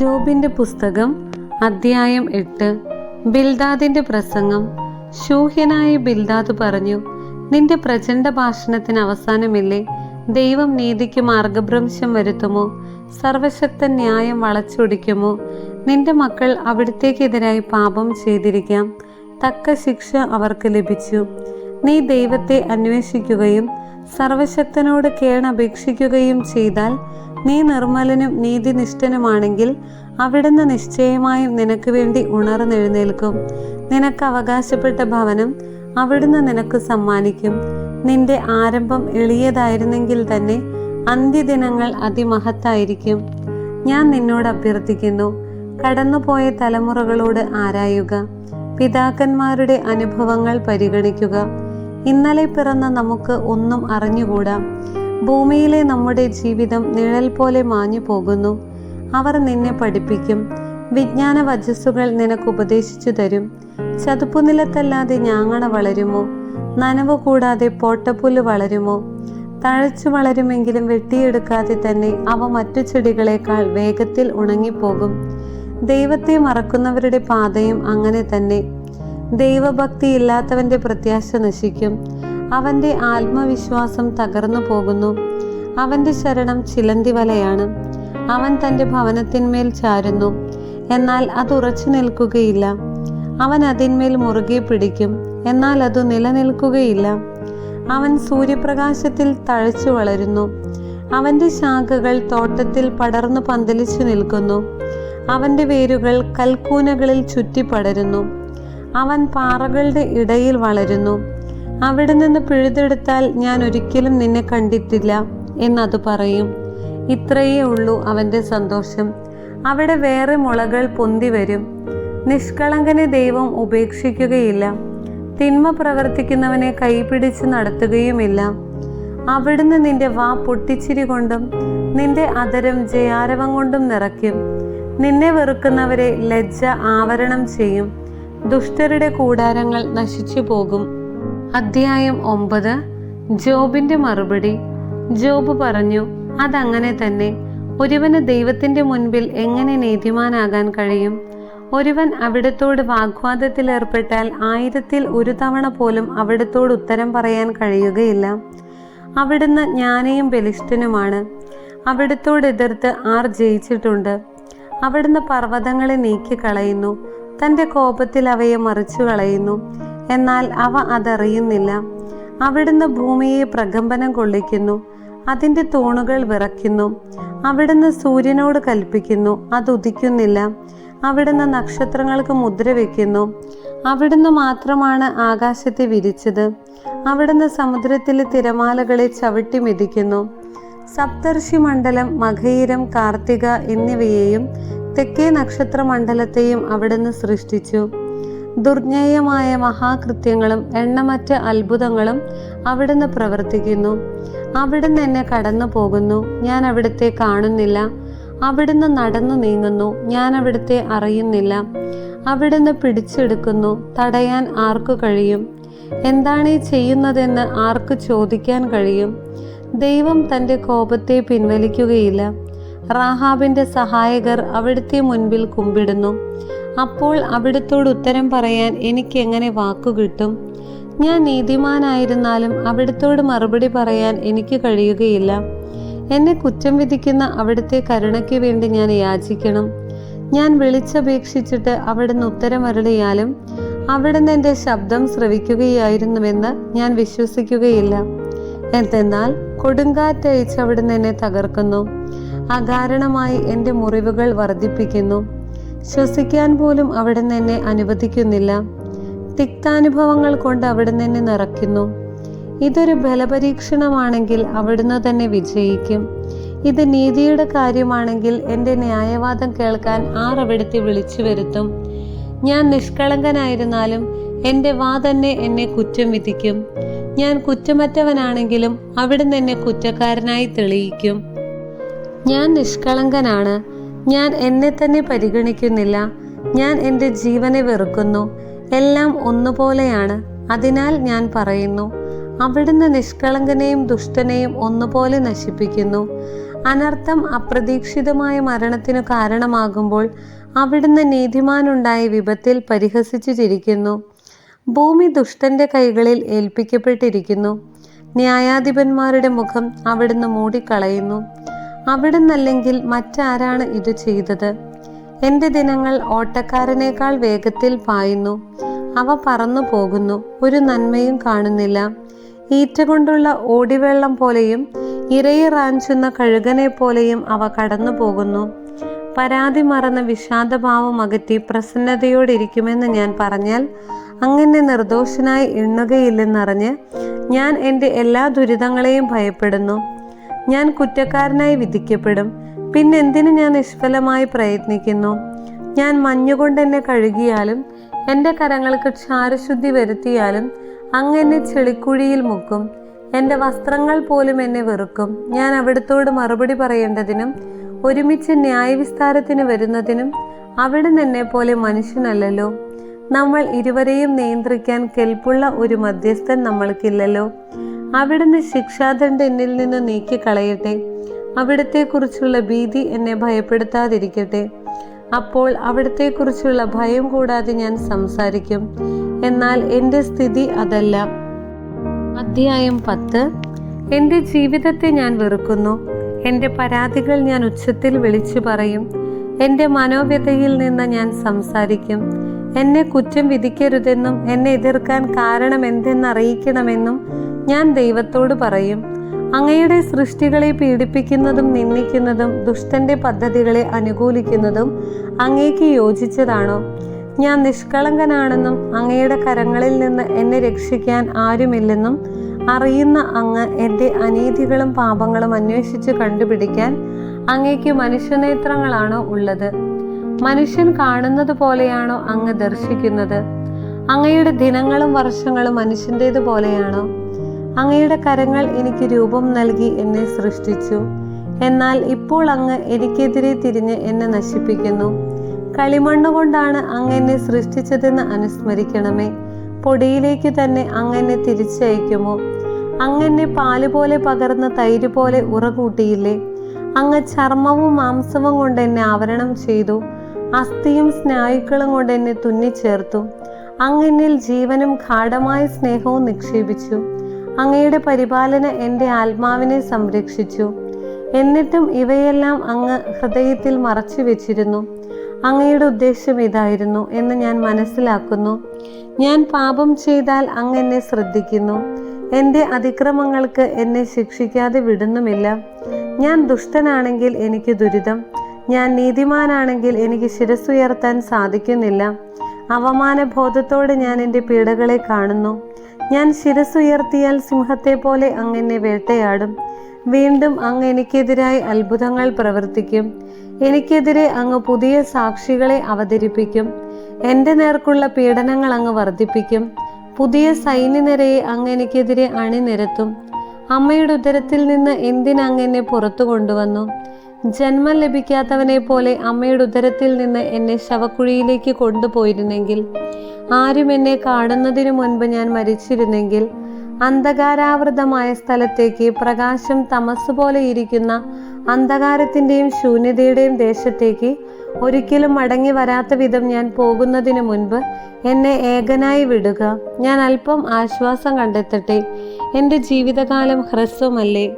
ജോബിന്റെ പുസ്തകം അദ്ധ്യായം എട്ട് ബിൽദാദിന്റെ പ്രസംഗം. ശൂഹ്യനായ ബിൽദാദ് പറഞ്ഞു നിന്റെ പ്രചണ്ഡ ഭാഷണത്തിന് അവസാനമില്ലേ? ദൈവം നീതിക്ക് മാർഗഭ്രംശം വരുത്തുമോ? സർവശക്തൻ ന്യായം വളച്ചൊടിക്കുമോ? നിന്റെ മക്കൾ അവിടത്തേക്കെതിരായി പാപം ചെയ്തിരിക്കാം. തക്ക ശിക്ഷ അവർക്ക് ലഭിച്ചു. നീ ദൈവത്തെ അന്വേഷിക്കുകയും സർവശക്തനോട് കേണപേക്ഷിക്കുകയും ചെയ്താൽ നീ നിർമ്മലനും നീതിനിഷ്ഠനുമാണെങ്കിൽ അവിടുന്ന് നിശ്ചയമായും നിനക്ക് വേണ്ടി ഉണർന്നെഴുന്നേൽക്കും. നിനക്ക് അവകാശപ്പെട്ട ഭവനം അവിടുന്ന് നിനക്ക് സമ്മാനിക്കും. നിന്റെ ആരംഭം എളിയതായിരുന്നെങ്കിൽ തന്നെ അന്ത്യദിനങ്ങൾ അതിമഹത്തായിരിക്കും. ഞാൻ നിന്നോട് അഭ്യർത്ഥിക്കുന്നു കടന്നുപോയ തലമുറകളോട് ആരായുക പിതാക്കന്മാരുടെ അനുഭവങ്ങൾ പരിഗണിക്കുക. ഇന്നലെ പിറന്ന നമുക്ക് ഒന്നും അറിഞ്ഞുകൂടാ. ഭൂമിയിലെ നമ്മുടെ ജീവിതം നിഴൽ പോലെ മാഞ്ഞു പോകുന്നു. അവർ നിന്നെ പഠിപ്പിക്കും. വിജ്ഞാന വജസ്സുകൾ നിനക്ക് ഉപദേശിച്ചു തരും. ചതുപ്പുനിലത്തല്ലാതെ ഞാങ്ങണ വളരുമോ? നനവ് കൂടാതെ പോട്ടപ്പുല്ല് വളരുമോ? തഴച്ചു വളരുമെങ്കിലും വെട്ടിയെടുക്കാതെ തന്നെ അവ മറ്റു ചെടികളെക്കാൾ വേഗത്തിൽ ഉണങ്ങിപ്പോകും. ദൈവത്തെ മറക്കുന്നവരുടെ പാതയും അങ്ങനെ തന്നെ. ദൈവഭക്തി ഇല്ലാത്തവന്റെ പ്രത്യാശ നശിക്കും. അവന്റെ ആത്മവിശ്വാസം തകർന്നു പോകുന്നു. അവന്റെ ശരണം ചിലന്തി വലയാണ് അവൻ തന്റെ ഭവനത്തിന്മേൽ ചാരുന്നു. എന്നാൽ അത് ഉറച്ചു നിൽക്കുകയില്ല. അവൻ അതിന്മേൽ മുറുകെ പിടിക്കും. എന്നാൽ അത് നിലനിൽക്കുകയില്ല. അവൻ സൂര്യപ്രകാശത്തിൽ തഴച്ചു വളരുന്നു. അവന്റെ ശാഖകൾ തോട്ടത്തിൽ പടർന്നു പന്തലിച്ചു നിൽക്കുന്നു. അവന്റെ വേരുകൾ കൽക്കൂനകളിൽ ചുറ്റിപ്പടരുന്നു. അവൻ പാറകളുടെ ഇടയിൽ വളരുന്നു. അവിടെ നിന്ന് പിഴുതെടുത്താൽ ഞാൻ ഒരിക്കലും നിന്നെ കണ്ടിട്ടില്ല എന്നത് പറയും. ഇത്രയേ ഉള്ളൂ അവന്റെ സന്തോഷം. അവിടെ വേറെ മുളകൾ പൊന്തി വരും. നിഷ്കളങ്കനെ ദൈവം ഉപേക്ഷിക്കുകയില്ല. തിന്മ പ്രവർത്തിക്കുന്നവനെ കൈപിടിച്ച് നടത്തുകയുമില്ല. അവിടുന്ന് നിന്റെ വാ പൊട്ടിച്ചിരി കൊണ്ടും നിന്റെ അതരം ജയാരവം കൊണ്ടും നിറയ്ക്കും. നിന്നെ വെറുക്കുന്നവരെ ലജ്ജ ആവരണം ചെയ്യും. ദുഷ്ടരുടെ കൂടാരങ്ങൾ നശിച്ചു പോകും. അധ്യായം ഒമ്പത്. ജോബിന്റെ മറുപടി. ജോബ് പറഞ്ഞു അതങ്ങനെ തന്നെ. ഒരുവന് ദൈവത്തിന്റെ മുൻപിൽ എങ്ങനെ നീതിമാനാകാൻ കഴിയും? ഒരുവൻ അവിടത്തോട് വാഗ്വാദത്തിൽ ഏർപ്പെട്ടാൽ ആയിരത്തിൽ ഒരു തവണ പോലും അവിടത്തോട് ഉത്തരം പറയാൻ കഴിയുകയില്ല. അവിടുന്ന് ജ്ഞാനിയും ബലിഷ്ഠനുമാണ്. അവിടത്തോട് എതിർത്ത് ആർ ജയിച്ചിട്ടുണ്ട്. അവിടുന്ന് പർവതങ്ങളെ നീക്കിക്കളയുന്നു. തന്റെ കോപത്തിൽ അവയെ മറിച്ചു കളയുന്നു. എന്നാൽ അവ അതറിയുന്നില്ല. അവിടുന്ന് ഭൂമിയെ പ്രകമ്പനം കൊള്ളിക്കുന്നു. അതിന്റെ തൂണുകൾ വിറയ്ക്കുന്നു. അവിടുന്ന് സൂര്യനോട് കൽപ്പിക്കുന്നു. അത് ഉദിക്കുന്നില്ല. അവിടുന്ന് നക്ഷത്രങ്ങൾക്ക് മുദ്ര വയ്ക്കുന്നു അവിടുന്ന് മാത്രമാണ് ആകാശത്തെ വിരിച്ചത്. അവിടുന്ന് സമുദ്രത്തിലെ തിരമാലകളെ ചവിട്ടി മെതിക്കുന്നു. സപ്തർഷി മണ്ഡലം മഖയിരം കാർത്തിക എന്നിവയെയും തെക്കേ നക്ഷത്രമണ്ഡലത്തെയും അവിടുന്ന് സൃഷ്ടിച്ചു. ദുർജ്ഞേയമായ മഹാകൃത്യങ്ങളും എണ്ണമറ്റ അത്ഭുതങ്ങളും അവിടുന്ന് പ്രവർത്തിക്കുന്നു. അവിടുന്ന് എന്നെ കടന്നു പോകുന്നു. ഞാൻ അവിടുത്തെ കാണുന്നില്ല. അവിടുന്ന് നടന്നു നീങ്ങുന്നു. ഞാൻ അവിടുത്തെ അറിയുന്നില്ല. അവിടുന്ന് പിടിച്ചെടുക്കുന്നു. തടയാൻ ആർക്കു കഴിയും? എന്താണ് ഈ ചെയ്യുന്നതെന്ന് ആർക്ക് ചോദിക്കാൻ കഴിയും? ദൈവം തന്റെ കോപത്തെ പിൻവലിക്കുകയില്ല. റാഹാബിന്റെ സഹായകർ അവിടുത്തെ മുൻപിൽ കുമ്പിടുന്നു. അപ്പോൾ അവിടുത്തോട് ഉത്തരം പറയാൻ എനിക്ക് എങ്ങനെ വാക്കുകിട്ടും ഞാൻ നീതിമാനായിരുന്നാലും അവിടുത്തോട് മറുപടി പറയാൻ എനിക്ക് കഴിയുകയില്ല. എന്നെ കുറ്റം വിധിക്കുന്ന അവിടുത്തെ കരുണയ്ക്ക് വേണ്ടി ഞാൻ യാചിക്കണം. ഞാൻ വിളിച്ചപേക്ഷിച്ചിട്ട് അവിടുന്ന് ഉത്തരമരുളിയാലും അവിടുന്ന് എന്റെ ശബ്ദം ശ്രവിക്കുകയായിരുന്നുവെന്ന് ഞാൻ വിശ്വസിക്കുകയില്ല. എന്തെന്നാൽ കൊടുങ്കാറ്റയച്ച് അവിടുന്ന് എന്നെ തകർക്കുന്നു. അകാരണമായി എന്റെ മുറിവുകൾ വർദ്ധിപ്പിക്കുന്നു. ശ്വസിക്കാൻ പോലും അവിടുന്ന് എന്നെ അനുവദിക്കുന്നില്ല. തിക്താനുഭവങ്ങൾ കൊണ്ട് അവിടുന്ന് എന്നെ നിറയ്ക്കുന്നു. ഇതൊരു ബലപരീക്ഷണമാണെങ്കിൽ അവിടുന്ന് തന്നെ വിജയിക്കും. ഇത് നീതിയുടെ കാര്യമാണെങ്കിൽ എന്റെ ന്യായവാദം കേൾക്കാൻ ആർ അവിടുത്തെ വിളിച്ചു വരുത്തും. ഞാൻ നിഷ്കളങ്കനായിരുന്നാലും എന്റെ വാ തന്നെ എന്നെ കുറ്റം വിധിക്കും. ഞാൻ കുറ്റമറ്റവനാണെങ്കിലും അവിടുന്ന് എന്നെ കുറ്റക്കാരനായി തെളിയിക്കും. ഞാൻ നിഷ്കളങ്കനാണ്. ഞാൻ എന്നെ തന്നെ പരിഗണിക്കുന്നില്ല. ഞാൻ എന്റെ ജീവനെ വെറുക്കുന്നു. എല്ലാം ഒന്നുപോലെയാണ്. അതിനാൽ ഞാൻ പറയുന്നു അവിടുന്ന് നിഷ്കളങ്കനെയും ദുഷ്ടനെയും ഒന്നുപോലെ നശിപ്പിക്കുന്നു. അനർത്ഥം അപ്രതീക്ഷിതമായ മരണത്തിനു കാരണമാകുമ്പോൾ അവിടുന്ന് നീതിമാനുണ്ടായ വിപത്തിൽ പരിഹസിച്ചു ചിരിക്കുന്നു ഭൂമി ദുഷ്ടന്റെ കൈകളിൽ ഏൽപ്പിക്കപ്പെട്ടിരിക്കുന്നു. ന്യായാധിപന്മാരുടെ മുഖം അവിടുന്ന് മൂടിക്കളയുന്നു. അവിടുന്നല്ലെങ്കിൽ മറ്റാരാണ് ഇത് ചെയ്തത്? എന്റെ ദിനങ്ങൾ ഓട്ടക്കാരനേക്കാൾ വേഗത്തിൽ പായുന്നു. അവ പറന്നു പോകുന്നു ഒരു നന്മയും കാണുന്നില്ല. ഈറ്റ കൊണ്ടുള്ള ഓടിവെള്ളം പോലെയും ഇരയെ റാഞ്ചുന്ന കഴുകനെ പോലെയും അവ കടന്നു പോകുന്നു പരാതി മറന്ന വിഷാദഭാവം അകറ്റി പ്രസന്നതയോടിരിക്കുമെന്ന് ഞാൻ പറഞ്ഞാൽ അങ്ങനെ നിർദോഷനായി എണ്ണുകയില്ലെന്നറിഞ്ഞ് ഞാൻ എന്റെ എല്ലാ ദുരിതങ്ങളെയും ഭയപ്പെടുന്നു. ഞാൻ കുറ്റക്കാരനായി വിധിക്കപ്പെടും. പിന്നെന്തിനു ഞാൻ നിഷ്ഫലമായി പ്രയത്നിക്കുന്നു? ഞാൻ മഞ്ഞുകൊണ്ട് എന്നെ കഴുകിയാലും എന്റെ കരങ്ങൾക്ക് ക്ഷാരശുദ്ധി വരുത്തിയാലും അങ്ങ് എന്നെ ചെളിക്കുഴിയിൽ മുക്കും. എന്റെ വസ്ത്രങ്ങൾ പോലും എന്നെ വെറുക്കും. ഞാൻ അവിടുത്തോട് മറുപടി പറയേണ്ടതിനും ഒരുമിച്ച് ന്യായവിസ്താരത്തിന് വരുന്നതിനും അവിടുന്ന് എന്നെ പോലെ മനുഷ്യനല്ലല്ലോ. നമ്മൾ ഇരുവരെയും നിയന്ത്രിക്കാൻ കെൽപ്പുള്ള ഒരു മധ്യസ്ഥൻ നമ്മൾക്കില്ലല്ലോ. അവിടുന്ന് ശിക്ഷാദണ്ഡ് എന്നിൽ നിന്ന് നീക്കിക്കളയട്ടെ. അവിടത്തെക്കുറിച്ചുള്ള ഭീതി എന്നെ ഭയപ്പെടുത്താതിരിക്കട്ടെ. അപ്പോൾ അവിടത്തെക്കുറിച്ചുള്ള ഭയം കൂടാതെ ഞാൻ സംസാരിക്കും. എന്നാൽ എന്റെ സ്ഥിതി അതല്ല. അധ്യായം പത്ത്. എന്റെ ജീവിതത്തെ ഞാൻ വെറുക്കുന്നു. എന്റെ പരാതികൾ ഞാൻ ഉച്ചത്തിൽ വിളിച്ചു പറയും. എന്റെ മനോവ്യതയിൽ നിന്ന് ഞാൻ സംസാരിക്കും. എന്നെ കുറ്റം വിധിക്കരുതെന്നും എന്നെ എതിർക്കാൻ കാരണം എന്തെന്നറിയിക്കണമെന്നും ഞാൻ ദൈവത്തോട് പറയും. അങ്ങയുടെ സൃഷ്ടികളെ പീഡിപ്പിക്കുന്നതും നിന്ദിക്കുന്നതും ദുഷ്ടന്റെ പദ്ധതികളെ അനുകൂലിക്കുന്നതും അങ്ങേക്ക് യോജിച്ചതാണോ? ഞാൻ നിഷ്കളങ്കനാണെന്നും അങ്ങയുടെ കരങ്ങളിൽ നിന്ന് എന്നെ രക്ഷിക്കാൻ ആരുമില്ലെന്നും അറിയുന്ന അങ്ങ് എന്റെ അനീതികളും പാപങ്ങളും അന്വേഷിച്ച് കണ്ടുപിടിക്കാൻ അങ്ങേക്ക് മനുഷ്യനേത്രങ്ങളാണോ ഉള്ളത്? മനുഷ്യൻ കാണുന്നത് പോലെയാണോ അങ്ങ് ദർശിക്കുന്നത്? അങ്ങയുടെ ദിനങ്ങളും വർഷങ്ങളും മനുഷ്യന്റേത് പോലെയാണോ? അങ്ങയുടെ കരങ്ങൾ എനിക്ക് രൂപം നൽകി എന്നെ സൃഷ്ടിച്ചു. എന്നാൽ ഇപ്പോൾ അങ്ങ് എനിക്കെതിരെ തിരിഞ്ഞ് എന്നെ നശിപ്പിക്കുന്നു. കളിമണ്ണ് കൊണ്ടാണ് അങ്ങ് എന്നെ സൃഷ്ടിച്ചതെന്ന് അനുസ്മരിക്കണമേ. പൊടിയിലേക്ക് തന്നെ അങ്ങനെ തിരിച്ചയക്കുമോ? അങ്ങനെ പാൽ പോലെ പകർന്ന തൈര് പോലെ ഉറകൂട്ടിയില്ലേ അങ്ങ് ചർമ്മവും മാംസവും കൊണ്ട് എന്നെ ആവരണം ചെയ്തു. അസ്ഥിയും സ്നായുക്കളും കൊണ്ട് എന്നെ തുന്നിച്ചേർത്തു. അങ്ങനിൽ ജീവനും ഗാഠമായ സ്നേഹവും നിക്ഷേപിച്ചു. അങ്ങയുടെ പരിപാലന എന്റെ ആത്മാവിനെ സംരക്ഷിച്ചു. എന്നിട്ടും ഇവയെല്ലാം അങ്ങ് ഹൃദയത്തിൽ മറച്ചു വെച്ചിരുന്നു അങ്ങയുടെ ഉദ്ദേശം ഇതായിരുന്നു എന്ന് ഞാൻ മനസ്സിലാക്കുന്നു. ഞാൻ പാപം ചെയ്താൽ അങ്ങ് എന്നെ ശ്രദ്ധിക്കുന്നു. എന്റെ അതിക്രമങ്ങൾക്ക് എന്നെ ശിക്ഷിക്കാതെ വിടുന്നുമില്ല. ഞാൻ ദുഷ്ടനാണെങ്കിൽ എനിക്ക് ദുരിതം. ഞാൻ നീതിമാനാണെങ്കിൽ എനിക്ക് ശിരസുയർത്താൻ സാധിക്കുന്നില്ല. അവമാനബോധത്തോടെ ഞാൻ എന്റെ പീഡകളെ കാണുന്നു. ഞാൻ ശിരസുയർത്തിയാൽ സിംഹത്തെ പോലെ അങ്ങനെ വേട്ടയാടും. വീണ്ടും അങ്ങ് എനിക്കെതിരായി അത്ഭുതങ്ങൾ പ്രവർത്തിക്കും. എനിക്കെതിരെ അങ്ങ് പുതിയ സാക്ഷികളെ അവതരിപ്പിക്കും. എന്റെ നേർക്കുള്ള പീഡനങ്ങൾ അങ്ങ് വർദ്ധിപ്പിക്കും. പുതിയ സൈന്യനിരയെ അങ്ങ് എനിക്കെതിരെ അണിനിരത്തും. അമ്മയുടെ ഉദരത്തിൽ നിന്ന് എന്തിനങ്ങ് എന്നെ പുറത്തു കൊണ്ടുവന്നു? ജന്മം ലഭിക്കാത്തവനെ പോലെ അമ്മയുടെ ഉദരത്തിൽ നിന്ന് എന്നെ ശവക്കുഴിയിലേക്ക് കൊണ്ടുപോയിരുന്നെങ്കിൽ. ആരും എന്നെ കാണുന്നതിനു മുൻപ് ഞാൻ മരിച്ചിരുന്നെങ്കിൽ. അന്ധകാരാവൃതമായ സ്ഥലത്തേക്ക് പ്രകാശം തമസ് പോലെ ഇരിക്കുന്ന അന്ധകാരത്തിന്റെയും ശൂന്യതയുടെയും ദേശത്തേക്ക് ഒരിക്കലും മടങ്ങി വരാത്ത വിധം ഞാൻ പോകുന്നതിനു മുൻപ് എന്നെ ഏകനായി വിടുക. ഞാൻ അല്പം ആശ്വാസം കണ്ടെത്തട്ടെ. എന്റെ ജീവിതകാലം ഹ്രസ്വമല്ലേ?